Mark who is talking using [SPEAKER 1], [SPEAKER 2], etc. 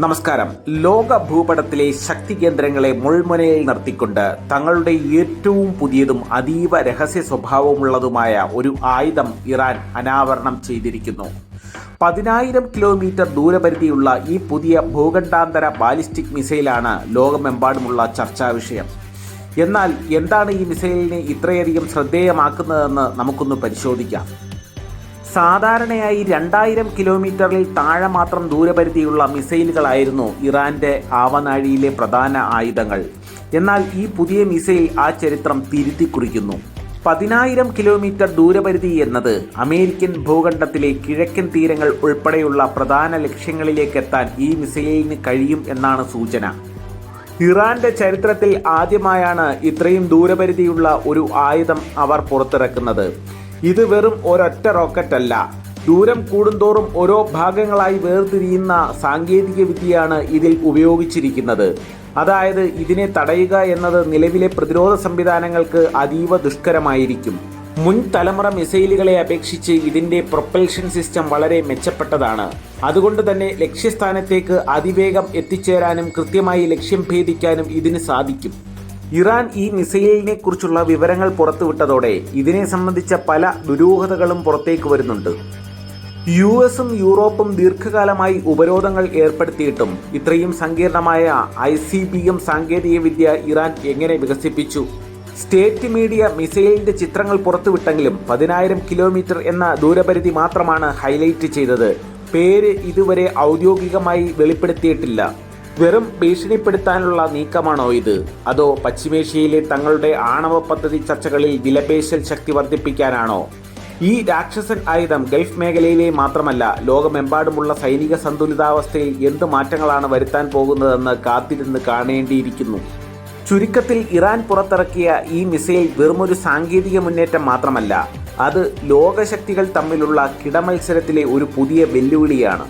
[SPEAKER 1] നമസ്കാരം. ലോക ഭൂപടത്തിലെ ശക്തി കേന്ദ്രങ്ങളെ മുൾമുനയിൽ നിർത്തിക്കൊണ്ട് തങ്ങളുടെ ഏറ്റവും പുതിയതും അതീവ രഹസ്യ സ്വഭാവമുള്ളതുമായ ഒരു ആയുധം ഇറാൻ അനാവരണം ചെയ്തിരിക്കുന്നു. പതിനായിരം കിലോമീറ്റർ ദൂരപരിധിയുള്ള ഈ പുതിയ ഭൂഖണ്ഡാന്തര ബാലിസ്റ്റിക് മിസൈലാണ് ലോകമെമ്പാടുമുള്ള ചർച്ചാ വിഷയം. എന്നാൽ എന്താണ് ഈ മിസൈലിനെ ഇത്രയധികം ശ്രദ്ധേയമാക്കുന്നതെന്ന് നമുക്കൊന്ന് പരിശോധിക്കാം. സാധാരണയായി രണ്ടായിരം കിലോമീറ്ററിൽ താഴെ മാത്രം ദൂരപരിധിയുള്ള മിസൈലുകളായിരുന്നു ഇറാന്റെ ആവനാഴിയിലെ പ്രധാന ആയുധങ്ങൾ. എന്നാൽ ഈ പുതിയ മിസൈൽ ആ ചരിത്രം തിരുത്തി കുറിക്കുന്നു. പതിനായിരം കിലോമീറ്റർ ദൂരപരിധി എന്നത് അമേരിക്കൻ ഭൂഖണ്ഡത്തിലെ കിഴക്കൻ തീരങ്ങൾ ഉൾപ്പെടെയുള്ള പ്രധാന ലക്ഷ്യങ്ങളിലേക്കെത്താൻ ഈ മിസൈലിന് കഴിയും എന്നാണ് സൂചന. ഇറാന്റെ ചരിത്രത്തിൽ ആദ്യമായാണ് ഇത്രയും ദൂരപരിധിയുള്ള ഒരു ആയുധം അവർ പുറത്തിറക്കുന്നത്. ഇത് വെറും ഒരൊറ്റ റോക്കറ്റ് അല്ല ദൂരം കൂടുന്തോറും ഓരോ ഭാഗങ്ങളായി വേർതിരിയുന്ന സാങ്കേതിക വിദ്യയാണ് ഇതിൽ ഉപയോഗിച്ചിരിക്കുന്നത്. അതായത് ഇതിനെ തടയുക എന്നത് നിലവിലെ പ്രതിരോധ സംവിധാനങ്ങൾക്ക് അതീവ ദുഷ്കരമായിരിക്കും. മുൻ തലമുറ മിസൈലുകളെ അപേക്ഷിച്ച് ഇതിന്റെ പ്രൊപ്പൽഷൻ സിസ്റ്റം വളരെ മെച്ചപ്പെട്ടതാണ്. അതുകൊണ്ട് തന്നെ ലക്ഷ്യസ്ഥാനത്തേക്ക് അതിവേഗം എത്തിച്ചേരാനും കൃത്യമായി ലക്ഷ്യം ഭേദിക്കാനും ഇതിന് സാധിക്കും. ഇറാൻ ഈ മിസൈലിനെ കുറിച്ചുള്ള വിവരങ്ങൾ പുറത്തുവിട്ടതോടെ ഇതിനെ സംബന്ധിച്ച പല ദുരൂഹതകളും പുറത്തേക്ക് വരുന്നുണ്ട്. യു എസും യൂറോപ്പും ദീർഘകാലമായി ഉപരോധങ്ങൾ ഏർപ്പെടുത്തിയിട്ടും ഇത്രയും സങ്കീർണമായ ഐ സി ബി എം സാങ്കേതികവിദ്യ ഇറാൻ എങ്ങനെ വികസിപ്പിച്ചു? സ്റ്റേറ്റ് മീഡിയ മിസൈലിന്റെ ചിത്രങ്ങൾ പുറത്തുവിട്ടെങ്കിലും പതിനായിരം കിലോമീറ്റർ എന്ന ദൂരപരിധി മാത്രമാണ് ഹൈലൈറ്റ് ചെയ്തത്. പേര് ഇതുവരെ ഔദ്യോഗികമായി വെളിപ്പെടുത്തിയിട്ടില്ല. വെറും ഭീഷണിപ്പെടുത്താനുള്ള നീക്കമാണോ ഇത്? അതോ പശ്ചിമേഷ്യയിലെ തങ്ങളുടെ ആണവ പദ്ധതി ചർച്ചകളിൽ വിലപേശൽ ശക്തി വർദ്ധിപ്പിക്കാനാണോ? ഈ രാക്ഷസൻ ആയുധം ഗൾഫ് മേഖലയിലെ മാത്രമല്ല ലോകമെമ്പാടുമുള്ള സൈനിക സന്തുലിതാവസ്ഥയിൽ എന്ത് മാറ്റങ്ങളാണ് വരുത്താൻ പോകുന്നതെന്ന് കാത്തിരുന്ന് കാണേണ്ടിയിരിക്കുന്നു. ചുരുക്കത്തിൽ ഇറാൻ പുറത്തിറക്കിയ ഈ മിസൈൽ വെറുമൊരു സാങ്കേതിക മുന്നേറ്റം മാത്രമല്ല അത് ലോകശക്തികൾ തമ്മിലുള്ള കിടമത്സരത്തിലെ ഒരു പുതിയ വെല്ലുവിളിയാണ്.